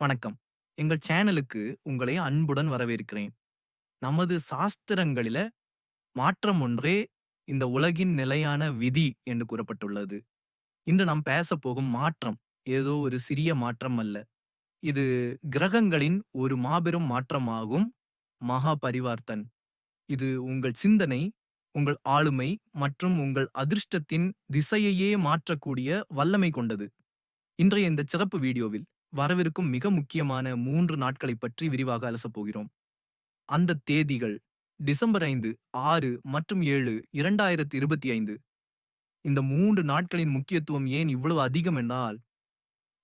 வணக்கம். எங்கள் சேனலுக்கு உங்களை அன்புடன் வரவேற்கிறேன். நமது சாஸ்திரங்களில மாற்றம் ஒன்றே இந்த உலகின் நிலையான விதி என்று கூறப்பட்டுள்ளது. இன்று நாம் பேசப் போகும் மாற்றம் ஏதோ ஒரு சிறிய மாற்றம் அல்ல. இது கிரகங்களின் ஒரு மாபெரும் மாற்றமாகும். மகா பரிவார்த்தன். இது உங்கள் சிந்தனை, உங்கள் ஆளுமை மற்றும் உங்கள் அதிர்ஷ்டத்தின் திசையையே மாற்றக்கூடிய வல்லமை கொண்டது. இன்றைய இந்த சிறப்பு வீடியோவில் வரவிருக்கும் மிக முக்கியமான மூன்று நாட்களைப் பற்றி விரிவாக அலசப் போகிறோம். அந்த தேதிகள் டிசம்பர் 5, 6 மற்றும் 7, 2025. இந்த மூன்று நாட்களின் முக்கியத்துவம் ஏன் இவ்வளவு அதிகம் என்றால்,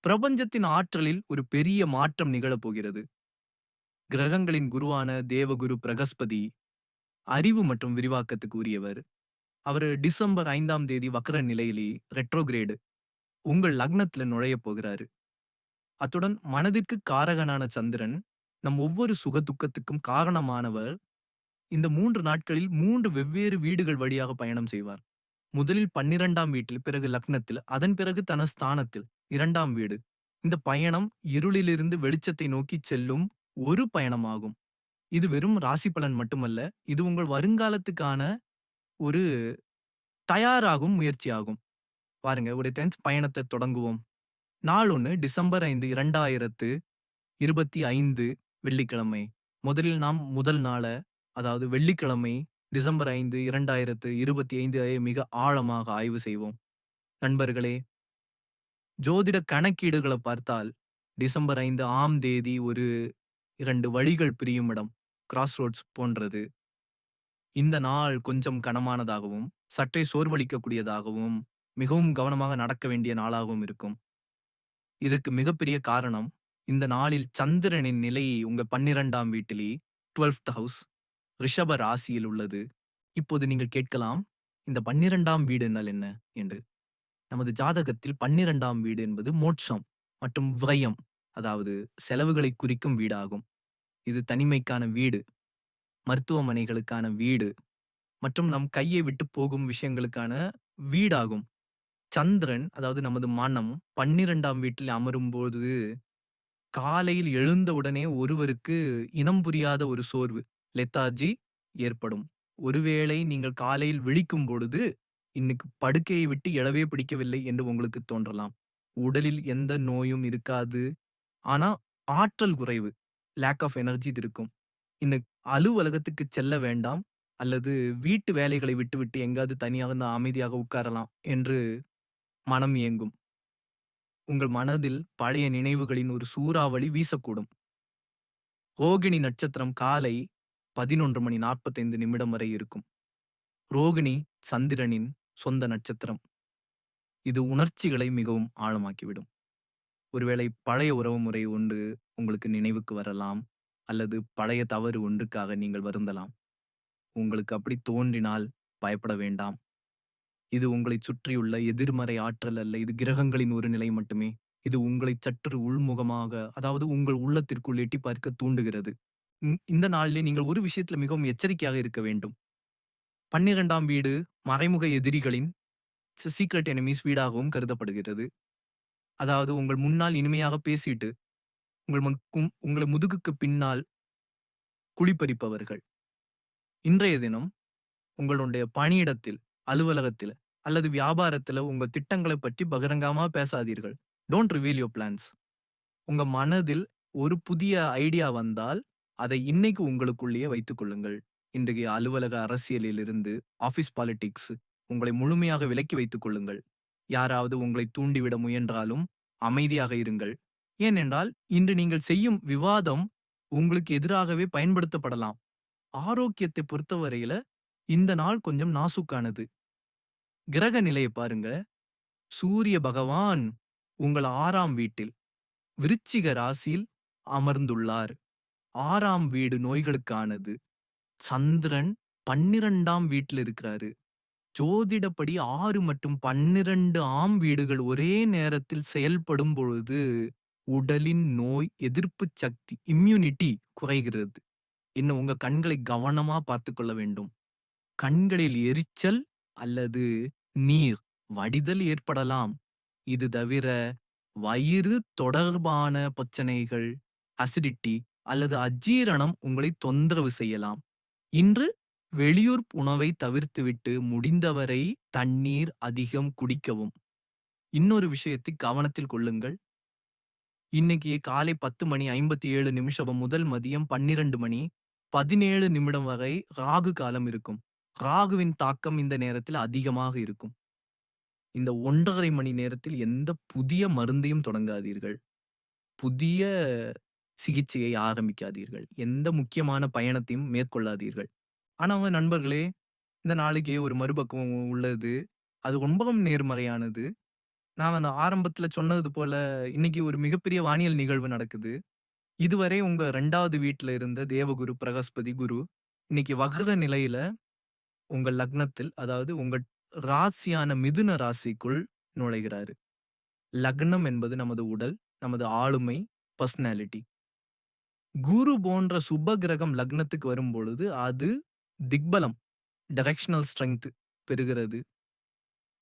பிரபஞ்சத்தின் ஆற்றலில் ஒரு பெரிய மாற்றம் நிகழப் போகிறது. கிரகங்களின் குருவான தேவகுரு பிரகஸ்பதி, அறிவு மற்றும் விரிவாக்கத்துக்கு உரியவர். அவரு டிசம்பர் ஐந்தாம் தேதி வக்ர நிலையிலே ரெட்ரோகிரேடு உங்கள் லக்னத்துல நுழையப் போகிறாரு. அத்துடன் மனதிற்கு காரகனான சந்திரன், நம் ஒவ்வொரு சுக துக்கத்துக்கும் காரணமானவர். இந்த மூன்று நாட்களில் மூன்று வெவ்வேறு வீடுகள் வழியாக பயணம் செய்வார். முதலில் 12ஆம் வீட்டில், பிறகு லக்னத்தில், அதன் பிறகு தன ஸ்தானத்தில் இரண்டாம் வீடு. இந்த பயணம் இருளிலிருந்து வெளிச்சத்தை நோக்கிச் செல்லும் ஒரு பயணமாகும். இது வெறும் ராசி பலன் மட்டுமல்ல, இது உங்கள் வருங்காலத்துக்கான ஒரு தயாராகும் முயற்சியாகும். பாருங்க ஒரு 10த் பயணத்தை தொடங்குவோம். நாள் ஒன்று டிசம்பர் 5, 2025 வெள்ளிக்கிழமை. முதலில் நாம் முதல் நாள, அதாவது வெள்ளிக்கிழமை டிசம்பர் ஐந்து இரண்டாயிரத்து இருபத்தி ஐந்து மிக ஆழமாக ஆய்வு செய்வோம். நண்பர்களே, ஜோதிட கணக்கீடுகள பார்த்தால், டிசம்பர் ஐந்து ஆம் தேதி ஒரு இரண்டு வழிகள் பிரியும் இடம். கிராஸ் ரோட்ஸ் போன்றது. இந்த நாள் கொஞ்சம் கனமானதாகவும், சற்றே சோர்வளிக்கக்கூடியதாகவும், மிகவும் கவனமாக நடக்க வேண்டிய நாளாகவும் இருக்கும். இதற்கு மிகப்பெரிய காரணம், இந்த நாளில் சந்திரனின் நிலை உங்க 12ஆம் வீட்டிலே 12த் ஹவுஸ் ரிஷப ராசியில் உள்ளது. இப்போது நீங்கள் கேட்கலாம், இந்த 12ஆம் வீடு என்றால் என்ன என்று. நமது ஜாதகத்தில் 12ஆம் வீடு என்பது மோட்சம் மற்றும் விரயம், அதாவது செலவுகளை குறிக்கும் வீடாகும். இது தனிமைக்கான வீடு, மருத்துவமனைகளுக்கான வீடு மற்றும் நம் கையை விட்டு போகும் விஷயங்களுக்கான வீடாகும். சந்திரன், அதாவது நமது மனம் 12ஆம் வீட்டில் அமரும்போது, காலையில் எழுந்தவுடனே ஒருவருக்கு இனம் புரியாத ஒரு சோர்வு, லெத்தார்ஜி ஏற்படும். ஒருவேளை நீங்கள் காலையில் விழிக்கும் பொழுது, இன்னைக்கு படுக்கையை விட்டு எழவே பிடிக்கவில்லை என்று உங்களுக்கு தோன்றலாம். உடலில் எந்த நோயும் இருக்காது. ஆனா ஆற்றல் குறைவு, லேக் ஆஃப் எனர்ஜி இருக்கும். இன்னைக்கு அலுவலகத்துக்கு செல்ல வேண்டாம் அல்லது வீட்டு வேலைகளை விட்டுவிட்டு எங்காவது தனியாக அமைதியாக உட்காரலாம் என்று மனம் ஏங்கும். உங்கள் மனதில் பழைய நினைவுகளின் ஒரு சூறாவளி வீசக்கூடும். ரோகிணி நட்சத்திரம் காலை 11:45 நிமிடம் வரை இருக்கும். ரோகிணி சந்திரனின் சொந்த நட்சத்திரம். இது உணர்ச்சிகளை மிகவும் ஆழமாக்கிவிடும். ஒருவேளை பழைய உறவுமுறை ஒன்று உங்களுக்கு நினைவுக்கு வரலாம். அல்லது பழைய தவறு ஒன்றுக்காக நீங்கள் வருந்தலாம். உங்களுக்கு அப்படி தோன்றினால் பயப்பட வேண்டாம். இது உங்களைச் சுற்றியுள்ள எதிர்மறை ஆற்றல் அல்ல. இது கிரகங்களின் ஒரு நிலை மட்டுமே. இது உங்களை சற்று உள்முகமாக, அதாவது உங்கள் உள்ளத்திற்குள் எட்டி பார்க்க தூண்டுகிறது. இந்த நாளிலே நீங்கள் ஒரு விஷயத்துல மிகவும் எச்சரிக்கையாக இருக்க வேண்டும். 12ஆம் வீடு மறைமுக எதிரிகளின் சீக்ரெட் எனிமீஸ் வீடாகவும் கருதப்படுகிறது. அதாவது உங்கள் முன்னால் இனிமையாக பேசிட்டு, உங்கள் மக்கும் உங்களை முதுகுக்கு பின்னால் குழிபறிப்பவர்கள். இன்றைய தினம் உங்களுடைய பணியிடத்தில், அலுவலகத்தில் அல்லது வியாபாரத்துல உங்க திட்டங்களைப் பற்றி பகிரங்கமா பேசாதீர்கள். Don't reveal your plans. உங்க மனதில் ஒரு புதிய ஐடியா வந்தால், அதை இன்னைக்கு உங்களுக்குள்ளேயே வைத்துக் கொள்ளுங்கள். இன்றைய அலுவலக அரசியலிலிருந்து, ஆபீஸ் பாலிடிக்ஸ் உங்களை முழுமையாக விலக்கி வைத்துக் கொள்ளுங்கள். யாராவது உங்களை தூண்டிவிட முயன்றாலும் அமைதியாக இருங்கள். ஏனென்றால், இன்று நீங்கள் செய்யும் விவாதம் உங்களுக்கு எதிராகவே பயன்படுத்தப்படலாம். ஆரோக்கியத்தை பொறுத்தவரையில இந்த நாள் கொஞ்சம் நாசுக்கானது கிரக நிலையை பாருங்க. சூரிய பகவான் உங்கள் ஆறாம் வீட்டில், விருச்சிக ராசியில் அமர்ந்துள்ளார். ஆறாம் வீடு நோய்களுக்கானது. சந்திரன் பன்னிரண்டாம் வீட்டில் இருக்கிறாரு. ஜோதிடப்படி ஆறு மற்றும் 12 ஆம் வீடுகள் ஒரே நேரத்தில் செயல்படும் பொழுது, உடலின் நோய் எதிர்ப்புச் சக்தி இம்யூனிட்டி குறைகிறது. இன்னும் உங்க கண்களை கவனமா பார்த்துக் கொள்ள வேண்டும். கண்களில் எரிச்சல் அல்லது நீர் வடிதல் ஏற்படலாம். இது தவிர வயிறு தொடர்பான பிரச்சனைகள், அசிடிட்டி அல்லது அஜீரணம் உங்களை தொந்தரவு செய்யலாம். இன்று வெளியூர் உணவை தவிர்த்துவிட்டு முடிந்தவரை தண்ணீர் அதிகம் குடிக்கவும். இன்னொரு விஷயத்தை கவனத்தில் கொள்ளுங்கள். இன்னைக்கு காலை 10 மணி 57 நிமிஷம் முதல் மதியம் 12 மணி 17 நிமிடம் வரை ராகு காலம் இருக்கும். ராகுவின் தாக்கம் இந்த நேரத்தில் அதிகமாக இருக்கும். இந்த 1 1/2 மணி நேரத்தில் எந்த புதிய மருந்தையும் தொடங்காதீர்கள். புதிய சிகிச்சையை ஆரம்பிக்காதீர்கள். எந்த முக்கியமான பயணத்தையும் மேற்கொள்ளாதீர்கள். ஆனா நண்பர்களே, இந்த நாளைக்கே ஒரு மறுபக்கம் உள்ளது. அது ரொம்பவும் நேர்மறையானது. நான் அந்த ஆரம்பத்துல சொன்னது போல, இன்னைக்கு ஒரு மிகப்பெரிய வானியல் நிகழ்வு நடக்குது. இதுவரை உங்க 2வது வீட்ல இருந்த தேவகுரு, பிரகஸ்பதி குரு, இன்னைக்கு வக்ர நிலையில உங்கள் லக்னத்தில், அதாவது உங்க ராசியான மிதுன ராசிக்குள் நுழைகிறாரு. லக்னம் என்பது நமது உடல், நமது ஆளுமை, பர்சனாலிட்டி குரு போன்ற சுப கிரகம் லக்னத்துக்கு வரும்பொழுது, அது திக்பலம், டைரக்ஷனல் ஸ்ட்ரென்த் பெறுகிறது.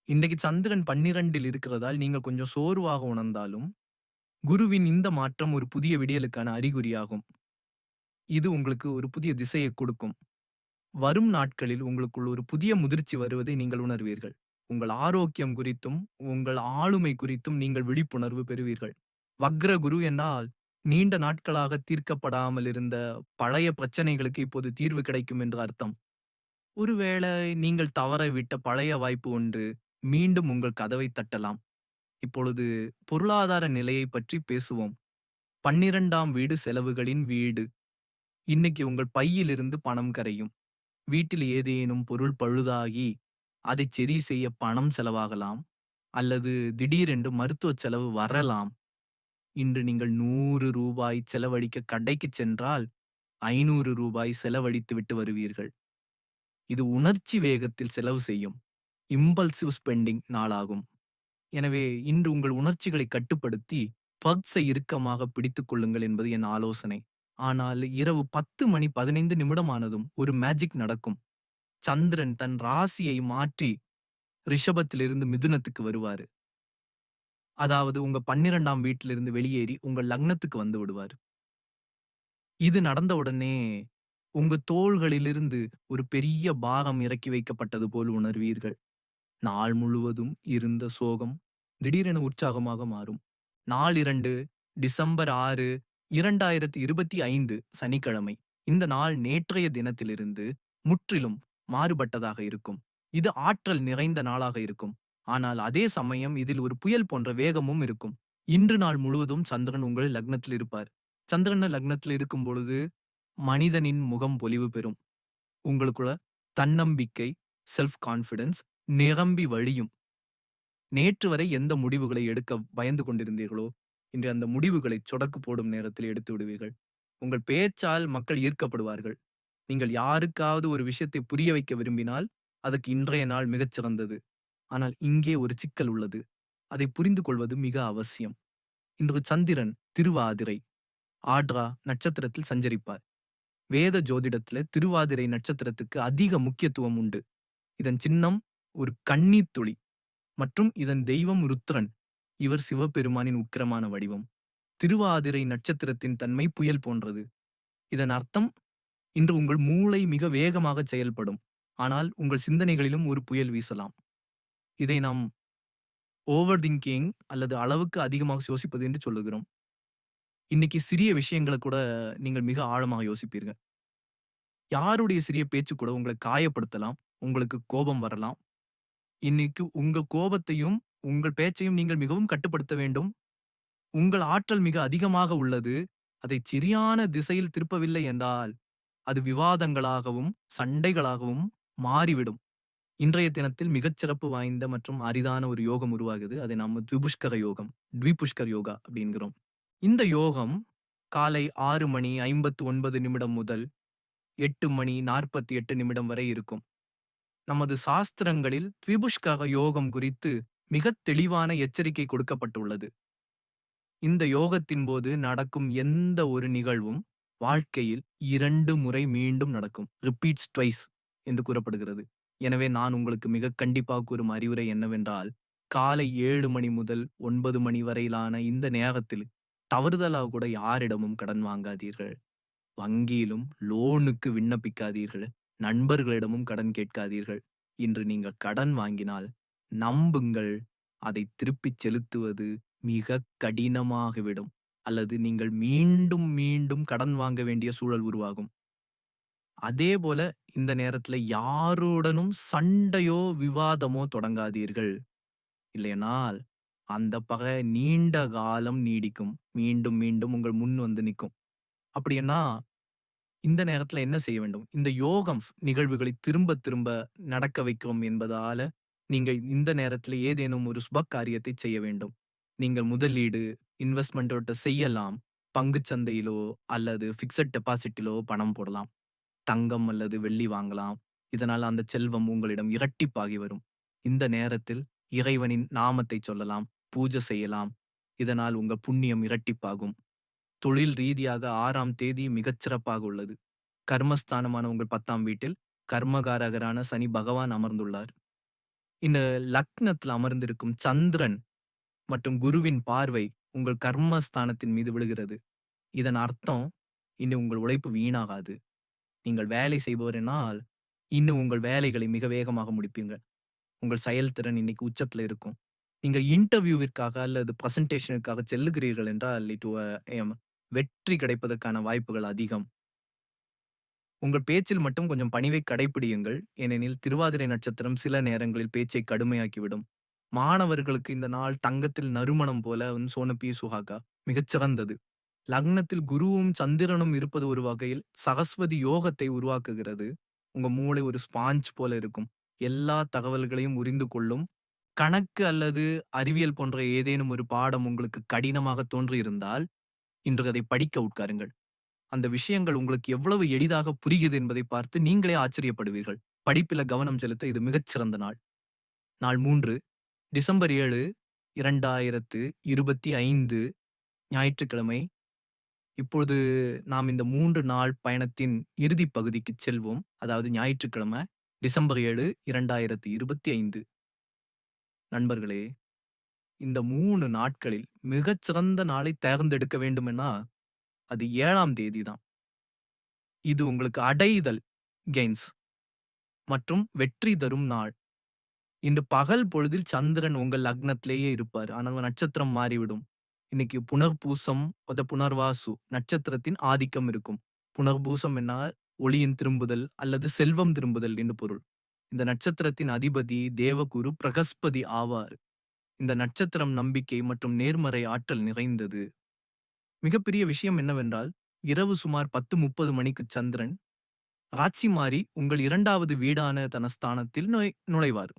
இன்றைக்கு சந்திரன் 12ல் இருக்கிறதால் நீங்கள் கொஞ்சம் சோர்வாக உணர்ந்தாலும், குருவின் இந்த மாற்றம் ஒரு புதிய விடியலுக்கான அறிகுறியாகும். இது உங்களுக்கு ஒரு புதிய திசையை கொடுக்கும். வரும் நாட்களில் உங்களுக்குள் ஒரு புதிய முதிர்ச்சி வருவதை நீங்கள் உணர்வீர்கள். உங்கள் ஆரோக்கியம் குறித்தும், உங்கள் ஆளுமை குறித்தும் நீங்கள் விழிப்புணர்வு பெறுவீர்கள். வக்ர குரு என்றால், நீண்ட நாட்களாக தீர்க்கப்படாமல் இருந்த பழைய பிரச்சனைகளுக்கு இப்போது தீர்வு கிடைக்கும் என்று அர்த்தம். ஒருவேளை நீங்கள் தவறவிட்ட பழைய வாய்ப்பு ஒன்று மீண்டும் உங்கள் கதவை தட்டலாம். இப்பொழுது பொருளாதார நிலையை பற்றி பேசுவோம். 12ஆம் வீடு செலவுகளின் வீடு. இன்னைக்கு உங்கள் பையிலிருந்து பணம் கரையும். வீட்டில் ஏதேனும் பொருள் பழுதாகி, அதைச் சரி செய்ய பணம் செலவாகலாம். அல்லது திடீரென்று மருத்துவ செலவு வரலாம். இன்று நீங்கள் நூறு ரூபாய் செலவழிக்க கடைக்குச் சென்றால், ரூ. 500 செலவழித்துவிட்டு வருவீர்கள். இது உணர்ச்சி வேகத்தில் செலவு செய்யும். இம்பல்சிவ் ஸ்பெண்டிங் நாளாகும். எனவே இன்று உங்கள் உணர்ச்சிகளை கட்டுப்படுத்தி, பக்ஸை இறுக்கமாக பிடித்துக் கொள்ளுங்கள் என்பது என் ஆலோசனை. ஆனால் இரவு 10 மணி 15 நிமிடம் ஆனதும் ஒரு மேஜிக் நடக்கும். சந்திரன் தன் ராசியை மாற்றி ரிஷபத்திலிருந்து மிதுனத்துக்கு வருவாரு. அதாவது உங்க 12ஆம் வீட்டிலிருந்து வெளியேறி உங்க லக்னத்துக்கு வந்து விடுவாரு. இது நடந்த உடனே உங்க தோள்களிலிருந்து ஒரு பெரிய பாகம் இறக்கி வைக்கப்பட்டது போல் உணர்வீர்கள். நாள் முழுவதும் இருந்த சோகம் திடீரென உற்சாகமாக மாறும். நாள் இரண்டு டிசம்பர் ஆறு 6, 2025 சனிக்கிழமை. இந்த நாள் நேற்றைய தினத்திலிருந்து முற்றிலும் மாறுபட்டதாக இருக்கும். இது ஆற்றல் நிறைந்த நாளாக இருக்கும். ஆனால் அதே சமயம் இதில் ஒரு புயல் போன்ற வேகமும் இருக்கும். இன்று நாள் முழுவதும் சந்திரன் உங்கள் லக்னத்தில் இருப்பார். சந்திரன லக்னத்தில் இருக்கும் பொழுது மனிதனின் முகம் பொலிவு பெறும். உங்களுக்குள்ள தன்னம்பிக்கை, செல்ஃப் கான்ஃபிடன்ஸ் நிரம்பி வழியும். நேற்று வரை எந்த முடிவுகளை எடுக்க பயந்து கொண்டிருந்தீர்களோ, இன்று அந்த முடிவுகளை சொடக்கு போடும் நேரத்தில் எடுத்து விடுவீர்கள். உங்கள் பேச்சால் மக்கள் ஈர்க்கப்படுவார்கள். நீங்கள் யாருக்காவது ஒரு விஷயத்தை புரிய வைக்க விரும்பினால், அதற்கு இன்றைய நாள் மிகச் சிறந்தது. ஆனால் இங்கே ஒரு சிக்கல் உள்ளது. அதை புரிந்து கொள்வது மிக அவசியம். இன்று சந்திரன் திருவாதிரை, ஆட்ரா நட்சத்திரத்தில் சஞ்சரிப்பார். வேத ஜோதிடத்துல திருவாதிரை நட்சத்திரத்துக்கு அதிக முக்கியத்துவம் உண்டு. இதன் சின்னம் ஒரு கண்ணீர் துளி மற்றும் இதன் தெய்வம் ருத்ரன். இவர் சிவபெருமானின் உக்கிரமான வடிவம். திருவாதிரை நட்சத்திரத்தின் தன்மை புயல் போன்றது. இதன் அர்த்தம் இன்று உங்கள் மூளை மிக வேகமாக செயல்படும். ஆனால் உங்கள் சிந்தனைகளிலும் ஒரு புயல் வீசலாம். இதை நாம் ஓவர் திங்கிங் அல்லது அளவுக்கு அதிகமாக யோசிப்பது என்று சொல்லுகிறோம். இன்னைக்கு சிறிய விஷயங்களை கூட நீங்கள் மிக ஆழமாக யோசிப்பீர்கள். யாருடைய சிறிய பேச்சு கூட உங்களை காயப்படுத்தலாம். உங்களுக்கு கோபம் வரலாம். இன்னைக்கு உங்க கோபத்தையும், உங்கள் பேச்சையும் நீங்கள் மிகவும் கட்டுப்படுத்த வேண்டும். உங்கள் ஆற்றல் மிக அதிகமாக உள்ளது. அதை சரியான திசையில் திருப்பவில்லை என்றால், அது விவாதங்களாகவும், சண்டைகளாகவும் மாறிவிடும். இன்றைய தினத்தில் மிகச் சிறப்பு வாய்ந்த மற்றும் அரிதான ஒரு யோகம் உருவாகுது. அதை நாம் த்விபுஷ்கர யோகம், த்விபுஷ்கர் யோகா அப்படிங்கிறோம் இந்த யோகம் காலை ஆறு மணி 59 நிமிடம் முதல் எட்டு மணி 48 நிமிடம் வரை இருக்கும். நமது சாஸ்திரங்களில் த்விபுஷ்கர யோகம் குறித்து மிகத் தெளிவான எச்சரிக்கை கொடுக்கப்பட்டுள்ளது. இந்த யோகத்தின் போது நடக்கும் எந்த ஒரு நிகழ்வும் வாழ்க்கையில் இரண்டு முறை மீண்டும் நடக்கும். ரிப்பீட்ஸ் ட்வைஸ் என்று கூறப்படுகிறது. எனவே நான் உங்களுக்கு மிக கண்டிப்பாக கூறும் அறிவுரை என்னவென்றால், காலை ஏழு மணி முதல் ஒன்பது மணி வரையிலான இந்த நேரத்தில் தவறுதலாக கூட யாரிடமும் கடன் வாங்காதீர்கள். வங்கியிலும் லோனுக்கு விண்ணப்பிக்காதீர்கள். நண்பர்களிடமும் கடன் கேட்காதீர்கள். இன்று நீங்கள் கடன் வாங்கினால் நம்புங்கள் அதை திருப்பிச் செலுத்துவது மிகக் கடினமாகிவிடும். அல்லது நீங்கள் மீண்டும் மீண்டும் கடன் வாங்க வேண்டிய சூழல் உருவாகும். அதே போல இந்த நேரத்துல யாருடனும் சண்டையோ, விவாதமோ தொடங்காதீர்கள். இல்லையனால் அந்த பகை நீண்ட காலம் நீடிக்கும். மீண்டும் மீண்டும் உங்கள் முன் வந்து நிக்கும். அப்படின்னா இந்த நேரத்துல என்ன செய்ய வேண்டும்? இந்த யோகம் நிகழ்வுகளை திரும்ப திரும்ப நடக்க வைக்கும் என்பதால, நீங்கள் இந்த நேரத்துல ஏதேனும் ஒரு சுப காரியத்தை செய்ய வேண்டும். நீங்கள் முதலீடு, இன்வெஸ்ட்மென்ட் செய்யலாம். பங்குச் சந்தையிலோ அல்லது ஃபிக்ஸட் டெபாசிட்டிலோ பணம் போடலாம். தங்கம் அல்லது வெள்ளி வாங்கலாம். இதனால் அந்த செல்வம் உங்களிடம் இரட்டிப்பாகி வரும். இந்த நேரத்தில் இறைவனின் நாமத்தை சொல்லலாம், பூஜை செய்யலாம். இதனால் உங்க புண்ணியம் இரட்டிப்பாகும். தொழில் ரீதியாக ஆறாம் தேதி மிகச் சிறப்பாக உள்ளது. கர்மஸ்தானமான உங்கள் 10ஆம் வீட்டில் கர்மகாரகரான சனி பகவான் அமர்ந்துள்ளார். இந்த லக்னத்தில் அமர்ந்திருக்கும் சந்திரன் மற்றும் குருவின் பார்வை உங்கள் கர்மஸ்தானத்தின் மீது விழுகிறது. இதன் அர்த்தம் இனி உங்கள் உழைப்பு வீணாகாது. நீங்கள் வேலை செய்பவரினால் இன்னும் உங்கள் வேலைகளை மிக வேகமாக முடிப்பீங்க. உங்கள் செயல்திறன் இன்னைக்கு உச்சத்துல இருக்கும். நீங்கள் இன்டர்வியூவிற்காக அல்லது பிரசன்டேஷனுக்காக செல்லுகிறீர்கள் என்றால் இட் வெற்றி கிடைப்பதற்கான வாய்ப்புகள் அதிகம். உங்கள் பேச்சில் மட்டும் கொஞ்சம் பணிவை கடைப்பிடியுங்கள். ஏனெனில் திருவாதிரை நட்சத்திரம் சில நேரங்களில் பேச்சை கடுமையாக்கிவிடும். மாணவர்களுக்கு இந்த நாள் தங்கத்தில் நறுமணம் போல சோனபி சுஹாகா மிகச் சிறந்தது. லக்னத்தில் குருவும் சந்திரனும் இருப்பது ஒரு வகையில் சரஸ்வதி யோகத்தை உருவாக்குகிறது. உங்க மூளை ஒரு ஸ்பாஞ்ச் போல இருக்கும். எல்லா தகவல்களையும் உரிந்து கொள்ளும். கணக்கு அல்லது அறிவியல் போன்ற ஏதேனும் ஒரு பாடம் உங்களுக்கு கடினமாக தோன்றியிருந்தால், இன்று அதை படிக்க உட்காருங்கள். அந்த விஷயங்கள் உங்களுக்கு எவ்வளவு எளிதாக புரிகிறது என்பதை பார்த்து நீங்களே ஆச்சரியப்படுவீர்கள். படிப்பில கவனம் செலுத்த இது மிகச்சிறந்த நாள். நாள் மூன்று டிசம்பர் 7, 2025 ஞாயிற்றுக்கிழமை. இப்பொழுது நாம் இந்த மூன்று நாள் பயணத்தின் இறுதிப் பகுதிக்குச் செல்வோம். அதாவது ஞாயிற்றுக்கிழமை டிசம்பர் 7, 2025. நண்பர்களே, இந்த மூணு நாட்களில் மிகச் சிறந்த நாளை தேர்ந்தெடுக்க வேண்டுமென்னா, அது ஏழாம் தேதி தான். இது உங்களுக்கு அடைதல் கெய்ன்ஸ் மற்றும் வெற்றி தரும் நாள். இன்று பகல் பொழுதில் சந்திரன் உங்கள் லக்னத்திலேயே இருப்பார். ஆனால் நட்சத்திரம் மாறிவிடும். இன்னைக்கு புனர்பூசம் புனர்வாசு நட்சத்திரத்தின் ஆதிக்கம் இருக்கும். புனர்பூசம் என்ன ஒளியின் திரும்புதல் அல்லது செல்வம் திரும்புதல் என்று பொருள். இந்த நட்சத்திரத்தின் அதிபதி தேவகுரு பிரகஸ்பதி ஆவார். இந்த நட்சத்திரம் நம்பிக்கை மற்றும் நேர்மறை ஆற்றல் நிறைந்தது. மிகப்பெரிய விஷயம் என்னவென்றால், இரவு சுமார் 10:30 மணிக்கு சந்திரன் ராட்சி மாறி உங்கள் இரண்டாவது வீடான தனஸ்தானத்தில் நுழை நுழைவார்.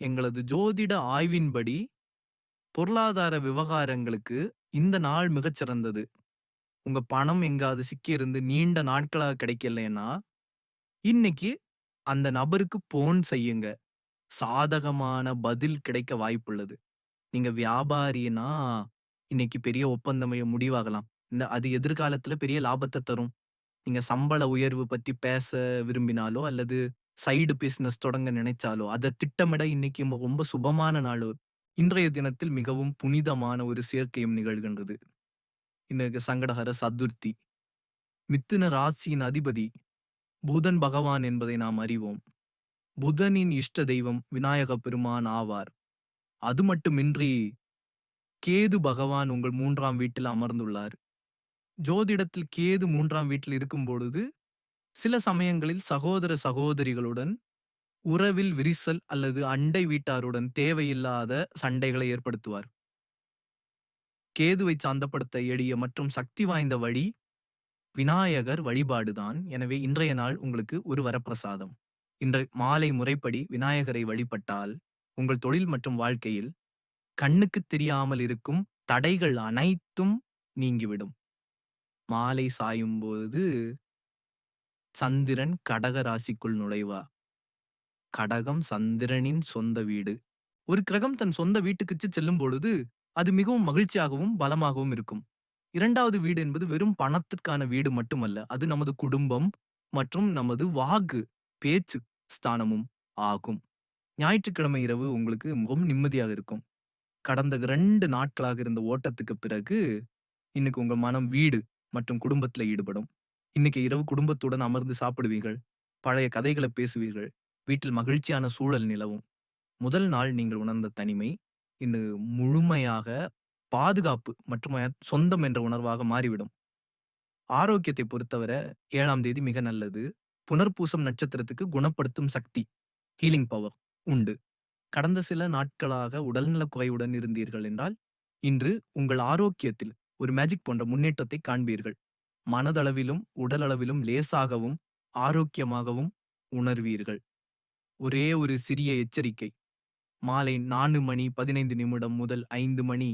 எங்களது ஜோதிட ஆய்வின்படி பொருளாதார விவகாரங்களுக்கு இந்த நாள் மிகச் சிறந்தது. உங்க பணம் எங்காவது சிக்கியிருந்து நீண்ட நாட்களாக கிடைக்கலன்னா இன்னைக்கு அந்த நபருக்கு போன் செய்யுங்க. சாதகமான பதில் கிடைக்க வாய்ப்புள்ளது. நீங்க வியாபாரினா இன்னைக்கு பெரிய ஒப்பந்தம் முடிவாகலாம். இந்த அது எதிர்காலத்துல பெரிய லாபத்தை தரும். நீங்க சம்பள உயர்வு பத்தி பேச விரும்பினாலோ, அல்லது சைடு பிசினஸ் தொடங்க நினைச்சாலோ, அதை திட்டமிட இன்னைக்கு ரொம்ப சுபமான நாள். இன்றைய தினத்தில் மிகவும் புனிதமான ஒரு சேர்க்கையும் நிகழ்கின்றது. இன்னைக்கு சங்கடகர சதுர்த்தி. மித்துன ராசியின் அதிபதி புதன் பகவான் என்பதை நாம் அறிவோம். புதனின் இஷ்ட தெய்வம் விநாயக பெருமான் ஆவார். அது மட்டுமின்றி கேது பகவான் உங்கள் மூன்றாம் வீட்டில் அமர்ந்துள்ளார். ஜோதிடத்தில் கேது மூன்றாம் வீட்டில் இருக்கும் பொழுது, சில சமயங்களில் சகோதர சகோதரிகளுடன் உறவில் விரிசல் அல்லது அண்டை வீட்டாருடன் தேவையில்லாத சண்டைகளை ஏற்படுத்துவார். கேதுவை சாந்தப்படுத்த எளிய மற்றும் சக்தி வாய்ந்த வழி விநாயகர் வழிபாடுதான். எனவே இன்றைய நாள் உங்களுக்கு ஒரு வரப்பிரசாதம். இன்று மாலை முறைப்படி விநாயகரை வழிபட்டால், உங்கள் தொழில் மற்றும் வாழ்க்கையில் கண்ணுக்குத் தெரியாமல் இருக்கும் தடைகள் அனைத்தும் நீங்கிவிடும். மாலை சாயும்போது சந்திரன் கடக ராசிக்குள் நுழைவா கடகம் சந்திரனின் சொந்த வீடு. ஒரு கிரகம் தன் சொந்த வீட்டுக்குச் செல்லும் பொழுது, அது மிகவும் மகிழ்ச்சியாகவும், பலமாகவும் இருக்கும். 2வது வீடு என்பது வெறும் பணத்திற்கான வீடு மட்டுமல்ல. அது நமது குடும்பம் மற்றும் நமது வாக்கு, பேச்சு ஸ்தானமும் ஆகும். ஞாயிற்றுக்கிழமை இரவு உங்களுக்கு மிகவும் நிம்மதியாக இருக்கும். கடந்த 2 நாட்களாக இருந்த ஓட்டத்துக்கு பிறகு, இன்னைக்கு உங்க மனம் வீடு மற்றும் குடும்பத்துல ஈடுபடும். இன்னைக்கு இரவு குடும்பத்துடன் அமர்ந்து சாப்பிடுவீர்கள். பழைய கதைகள பேசுவீர்கள். வீட்டில் மகிழ்ச்சியான சூழல் நிலவும். முதல் நாள் நீங்கள் உணர்ந்த தனிமை, இன்று முழுமையாக பாதுகாப்பு மற்றும் சொந்தம் என்ற உணர்வாக மாறிவிடும். ஆரோக்கியத்தை பொறுத்தவர 7ஆம் தேதி மிக நல்லது. புனர்பூசம் நட்சத்திரத்துக்கு குணப்படுத்தும் சக்தி, ஹீலிங் பவர் உண்டு. கடந்த சில நாட்களாக உடல்நலக் குறைவுடன் இருந்தீர்கள் என்றால், இன்று உங்கள் ஆரோக்கியத்தில் ஒரு மேஜிக் போன்ற முன்னேற்றத்தை காண்பீர்கள். மனதளவிலும், உடலளவிலும் லேசாகவும், ஆரோக்கியமாகவும் உணர்வீர்கள். ஒரே ஒரு சிறிய எச்சரிக்கை. மாலை நான்கு மணி 15 நிமிடம் முதல் ஐந்து மணி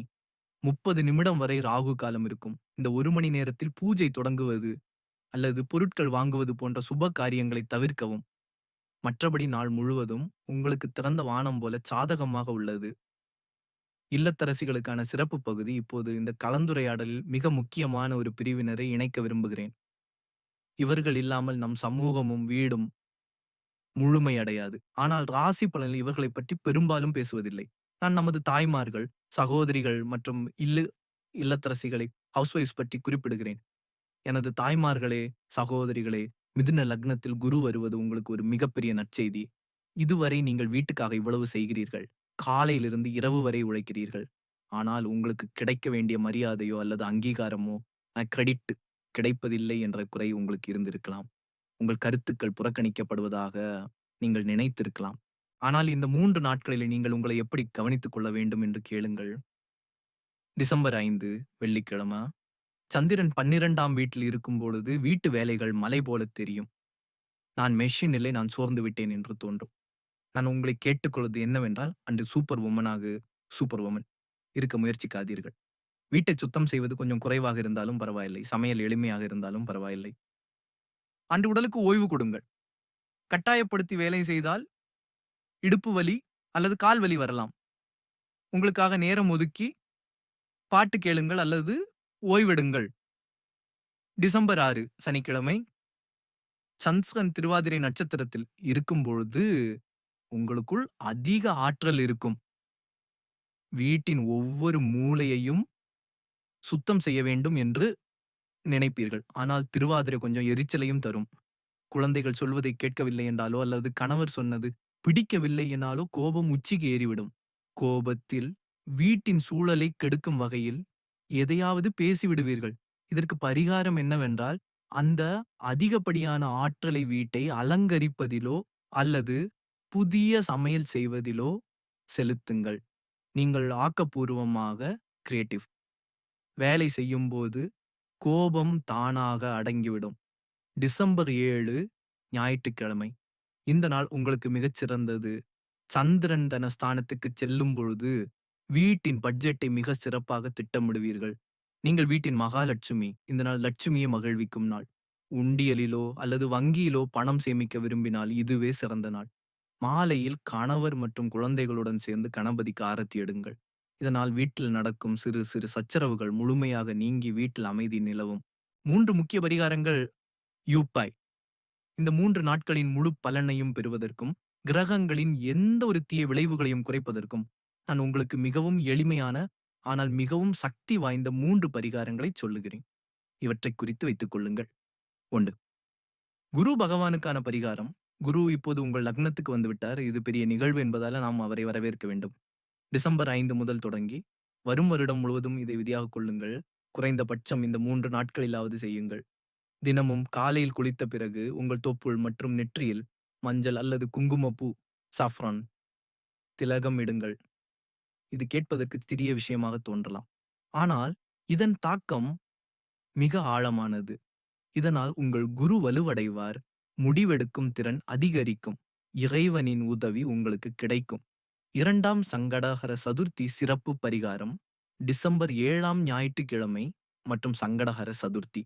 30 நிமிடம் வரை ராகு காலம் இருக்கும். இந்த ஒரு மணி நேரத்தில் பூஜை தொடங்குவது அல்லது பொருட்கள் வாங்குவது போன்ற சுப காரியங்களை தவிர்க்கவும். மற்றபடி நாள் முழுவதும் உங்களுக்கு திறந்த வானம் போல சாதகமாக உள்ளது. இல்லத்தரசிகளுக்கான சிறப்பு பகுதி இப்போது இந்த கலந்துரையாடலில் மிக முக்கியமான ஒரு பிரிவினரை இணைக்க விரும்புகிறேன். இவர்கள் இல்லாமல் நம் சமூகமும், வீடும் முழுமையடையாது. ஆனால் ராசி பலனில் இவர்களைப் பற்றி பெரும்பாலும் பேசுவதில்லை. நான் நமது தாய்மார்கள், சகோதரிகள் மற்றும் இல்லு இல்லத்தரசிகளை ஹவுஸ் ஹவுஸ்வைஃப்ஸ் பற்றி குறிப்பிடுகிறேன். எனது தாய்மார்களே, சகோதரிகளே, மிதுன லக்னத்தில் குரு வருவது உங்களுக்கு ஒரு மிகப்பெரிய நற்செய்தி. இதுவரை நீங்கள் வீட்டுக்காக இவ்வளவு செய்கிறீர்கள். காலையிலிருந்து இரவு வரை உழைக்கிறீர்கள். ஆனால் உங்களுக்கு கிடைக்க வேண்டிய மரியாதையோ அல்லது அங்கீகாரமோ, கிரெடிட் கிடைப்பதில்லை என்ற குறை உங்களுக்கு இருந்திருக்கலாம். உங்கள் கருத்துக்கள் புறக்கணிக்கப்படுவதாக நீங்கள் நினைத்திருக்கலாம். ஆனால் இந்த மூன்று நாட்களில் நீங்கள் உங்களை எப்படி கவனித்துக் கொள்ள வேண்டும் என்று கேளுங்கள். டிசம்பர் ஐந்து வெள்ளிக்கிழமை. சந்திரன் 12ஆம் வீட்டில் இருக்கும் பொழுது வீட்டு வேலைகள் மலை போலத் தெரியும். நான் மெஷின் இல்லை நான் சோர்ந்து விட்டேன் என்று தோன்றும். நான் உங்களை கேட்டுக்கொள்வது என்னவென்றால், அன்று சூப்பர் உமனாக சூப்பர் உமன் இருக்க முயற்சிக்காதீர்கள். வீட்டைச் சுத்தம் செய்வது கொஞ்சம் குறைவாக இருந்தாலும் பரவாயில்லை. சமையல் எளிமையாக இருந்தாலும் பரவாயில்லை. அன்று உடலுக்கு ஓய்வு கொடுங்கள். கட்டாயப்படுத்தி வேலை செய்தால், இடுப்பு வலி அல்லது கால் வலி வரலாம். உங்களுக்காக நேரம் ஒதுக்கி பாட்டு கேளுங்கள் அல்லது ஓய்வெடுங்கள். டிசம்பர் ஆறு சனிக்கிழமை. சந்திரன் திருவாதிரை நட்சத்திரத்தில் இருக்கும் பொழுது, உங்களுக்குள் அதிக ஆற்றல் இருக்கும். வீட்டின் ஒவ்வொரு மூலையையும் சுத்தம் செய்ய வேண்டும் என்று நினைப்பீர்கள். ஆனால் திருவாதிரை கொஞ்சம் எரிச்சலையும் தரும். குழந்தைகள் சொல்வதை கேட்கவில்லை என்றாலோ அல்லது கணவர் சொன்னது பிடிக்கவில்லை என்னாலோ கோபம் உச்சிக்கு ஏறிவிடும். கோபத்தில் வீட்டின் சூழலை கெடுக்கும் வகையில் எதையாவது பேசிவிடுவீர்கள். இதற்கு பரிகாரம் என்னவென்றால், அந்த அதிகப்படியான ஆற்றலை வீட்டை அலங்கரிப்பதிலோ அல்லது புதிய சமையல் செய்வதிலோ செலுத்துங்கள். நீங்கள் ஆக்கப்பூர்வமாக கிரியேட்டிவ். வேலை செய்யும்போது கோபம் தானாக அடங்கிவிடும். டிசம்பர் ஏழு ஞாயிற்றுக்கிழமை. இந்த நாள் உங்களுக்கு மிகச் சிறந்தது. சந்திரன் தன ஸ்தானத்துக்குச் செல்லும் பொழுது, வீட்டின் பட்ஜெட்டை மிகச் சிறப்பாக திட்டமிடுவீர்கள். நீங்கள் வீட்டின் மகாலட்சுமி. இந்த நாள் லட்சுமியை மகிழ்விக்கும் நாள். உண்டியலிலோ அல்லது வங்கியிலோ பணம் சேமிக்க விரும்பினால் இதுவே சிறந்த நாள். மாலையில் கணவர் மற்றும் குழந்தைகளுடன் சேர்ந்து கணபதிக்கு ஆரத்தி எடுங்கள். இதனால் வீட்டில் நடக்கும் சிறு சிறு சச்சரவுகள் முழுமையாக நீங்கி வீட்டில் அமைதி நிலவும். மூன்று முக்கிய பரிகாரங்கள் யூப்பாய். இந்த மூன்று நாட்களின் முழு பலனையும் பெறுவதற்கும், கிரகங்களின் எந்த ஒரு தீய விளைவுகளையும் குறைப்பதற்கும், நான் உங்களுக்கு மிகவும் எளிமையான, ஆனால் மிகவும் சக்தி வாய்ந்த மூன்று பரிகாரங்களைச் சொல்லுகிறேன். இவற்றைக் குறித்து வைத்துக் கொள்ளுங்கள். ஒன்று குரு பகவானுக்கான பரிகாரம். குரு இப்போது உங்கள் லக்னத்துக்கு வந்துவிட்டார். இது பெரிய நிகழ்வு என்பதால நாம் அவரை வரவேற்க வேண்டும். டிசம்பர் ஐந்து முதல் தொடங்கி, வரும் வருடம் முழுவதும் இதை விதியாகக் கொள்ளுங்கள். குறைந்தபட்சம் இந்த மூன்று நாட்களிலாவது செய்யுங்கள். தினமும் காலையில் குளித்த பிறகு உங்கள் தொப்புள் மற்றும் நெற்றியில் மஞ்சள் அல்லது குங்குமப்பூ சாஃப்ரான் திலகம் இடுங்கள். இது கேட்பதற்கு சிறிய விஷயமாக தோன்றலாம். ஆனால் இதன் தாக்கம் மிக ஆழமானது. இதனால் உங்கள் குரு வலுவடைவார். முடிவெடுக்கும் திறன் அதிகரிக்கும். இறைவனின் உதவி உங்களுக்கு கிடைக்கும். இரண்டாம் சங்கடகர சதுர்த்தி சிறப்பு பரிகாரம். டிசம்பர் ஏழாம் ஞாயிற்றுக்கிழமை மற்றும் சங்கடகர சதுர்த்தி.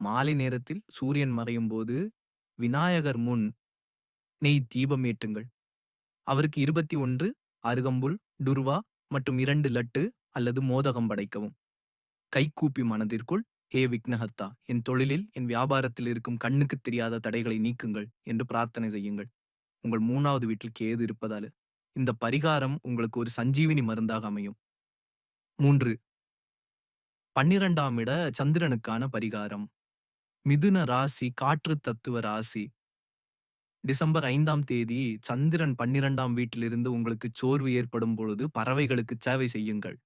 மாலை நேரத்தில் சூரியன் மறையும் போது விநாயகர் முன் நெய் தீபம் ஏற்றுங்கள். அவருக்கு 21 அருகம்புல், டுர்வா மற்றும் இரண்டு லட்டு அல்லது மோதகம் படைக்கவும். கைகூப்பி மனதிற்குள் ஹே விக்னஹத்தா என் தொழிலில், என் வியாபாரத்தில் இருக்கும் கண்ணுக்குத் தெரியாத தடைகளை நீக்குங்கள் என்று பிரார்த்தனை செய்யுங்கள். உங்கள் மூணாவது வீட்டில் கேது இருப்பதால் இந்த பரிகாரம் உங்களுக்கு ஒரு சஞ்சீவினி மருந்தாக அமையும். 3. 12ஆம் இட சந்திரனுக்கான பரிகாரம். மிதுன ராசி காற்று தத்துவ ராசி. டிசம்பர் ஐந்தாம் தேதி சந்திரன் 12ஆம் வீட்டிலிருந்து உங்களுக்கு சோர்வு ஏற்படும் பொழுது பறவைகளுக்கு சேவை செய்யுங்கள்.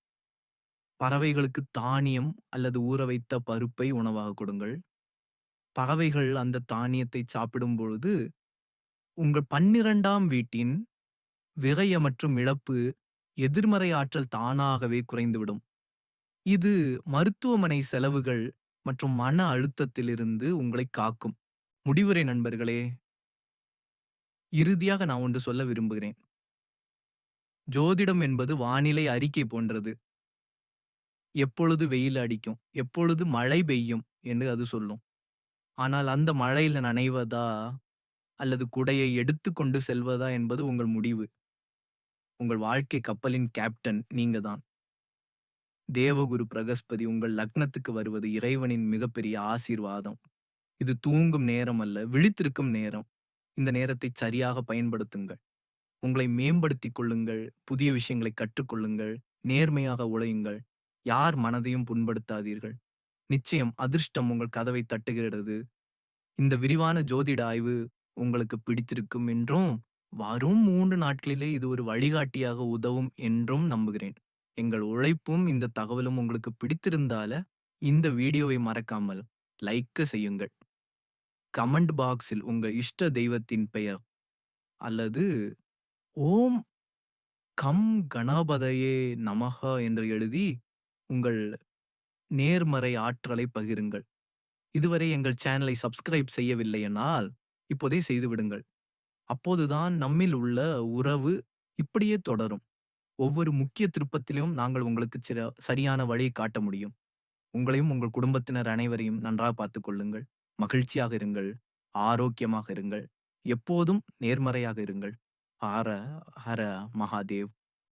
பறவைகளுக்கு தானியம் அல்லது ஊற வைத்த பருப்பை உணவாக கொடுங்கள். பறவைகள் அந்த தானியத்தை சாப்பிடும் பொழுது, உங்கள் 12ஆம் வீட்டின் விரய மற்றும் இழப்பு, எதிர்மறை ஆற்றல் தானாகவே குறைந்துவிடும். இது மருத்துவமனை செலவுகள் மற்றும் மன அழுத்தத்திலிருந்து உங்களைக் காக்கும். முடிவுரை நண்பர்களே. இறுதியாக நான் ஒன்று சொல்ல விரும்புகிறேன். ஜோதிடம் என்பது வானிலை அறிக்கை போன்றது. எப்பொழுது வெயில் அடிக்கும், எப்பொழுது மழை பெய்யும் என்று அது சொல்லும். ஆனால் அந்த மழையில நனைவதா, அல்லது குடையை எடுத்துக்கொண்டு செல்வதா என்பது உங்கள் முடிவு. உங்கள் வாழ்க்கை கப்பலின் கேப்டன் நீங்க தான். தேவகுரு பிரகஸ்பதி உங்கள் லக்னத்துக்கு வருவது இறைவனின் மிகப்பெரிய ஆசீர்வாதம். இது தூங்கும் நேரம் அல்ல, விழித்திருக்கும் நேரம். இந்த நேரத்தை சரியாக பயன்படுத்துங்கள். உங்களை மேம்படுத்திக் கொள்ளுங்கள், புதிய விஷயங்களை கற்றுக்கொள்ளுங்கள், நேர்மையாக உழையுங்கள், யார் மனதையும் புண்படுத்தாதீர்கள். நிச்சயம் அதிர்ஷ்டம் உங்கள் கதவை தட்டுகிறது. இந்த விரிவான ஜோதிட ஆய்வு உங்களுக்கு பிடித்திருக்கும் என்றும், வரும் மூன்று நாட்களிலே இது ஒரு வழிகாட்டியாக உதவும் என்றும் நம்புகிறேன். எங்கள் உழைப்பும் இந்த தகவலும் உங்களுக்கு பிடித்திருந்தால, இந்த வீடியோவை மறக்காமல் லைக்கு செய்யுங்கள். கமெண்ட் பாக்ஸில் உங்க இஷ்ட தெய்வத்தின் பெயர் அல்லது ஓம் கம் கணபதையே நமஹ என்று எழுதி உங்கள் நேர்மறை ஆற்றலை பகிருங்கள். இதுவரை எங்கள் சேனலை சப்ஸ்கிரைப் செய்யவில்லையென்றால், இப்போதே செய்துவிடுங்கள். அப்போதுதான் நம்மில் உள்ள உறவு இப்படியே தொடரும். ஒவ்வொரு முக்கிய திருப்பத்திலும் நாங்கள் உங்களுக்கு சில சரியான வழியை காட்ட முடியும். உங்களையும் உங்கள் குடும்பத்தினர் அனைவரையும் நன்றாக பார்த்துக் கொள்ளுங்கள். மகிழ்ச்சியாக இருங்கள். ஆரோக்கியமாக இருங்கள். எப்போதும் நேர்மறையாக இருங்கள். ஹர ஹர மகாதேவ்.